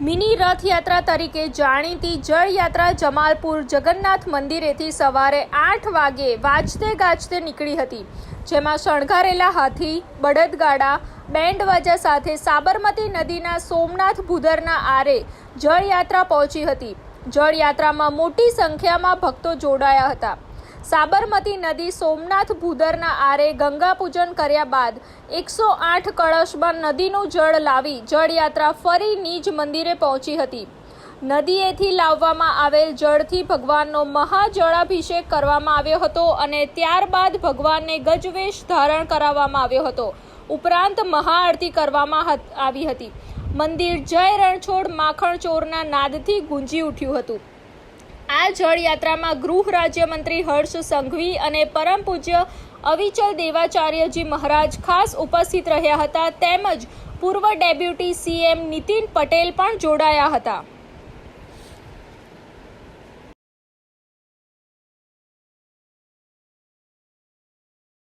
Mini Rathyatra તરીકે જાણીતી જળયાત્રા જમાલપુર જગન્નાથ મંદિરેથી સવારે આઠ વાગે વાજતે ગાજતે નીકળી હતી, જેમાં શણગારેલા હાથી, બળદગાડા બેન્ડ વાજા સાથે સાબરમતી નદીના સોમનાથ ભૂદરના આરે જળયાત્રા પહોંચી હતી. જળયાત્રામાં મોટી સંખ્યામાં ભક્તો જોડાયા હતા. સાબરમતી નદી સોમનાથ ભૂદરના આરે ગંગા પૂજન કર્યા બાદ એકસો આઠ કળશમાં નદીનું જળ લાવી જળયાત્રા ફરી નિજ મંદિરે પહોંચી હતી. નદીએથી લાવવામાં આવેલ જળથી ભગવાનનો મહાજળાભિષેક કરવામાં આવ્યો હતો અને ત્યારબાદ ભગવાનને ગજવેશ ધારણ કરાવવામાં આવ્યો હતો. ઉપરાંત મહાઆરતી કરવામાં આવી હતી. મંદિર જય રણછોડ માખણ ચોરના નાદથી ગુંજી ઉઠ્યું હતું. આ જળયાત્રામાં ગૃહ રાજ્યમંત્રી હર્ષ સંઘવી અને પરમ પૂજ્ય અવિચલ દેવાચાર્યજી મહારાજ ખાસ ઉપસ્થિત રહ્યા હતા. તેમજ પૂર્વ ડેપ્યુટી સીએમ નીતિન પટેલ પણ જોડાયા હતા.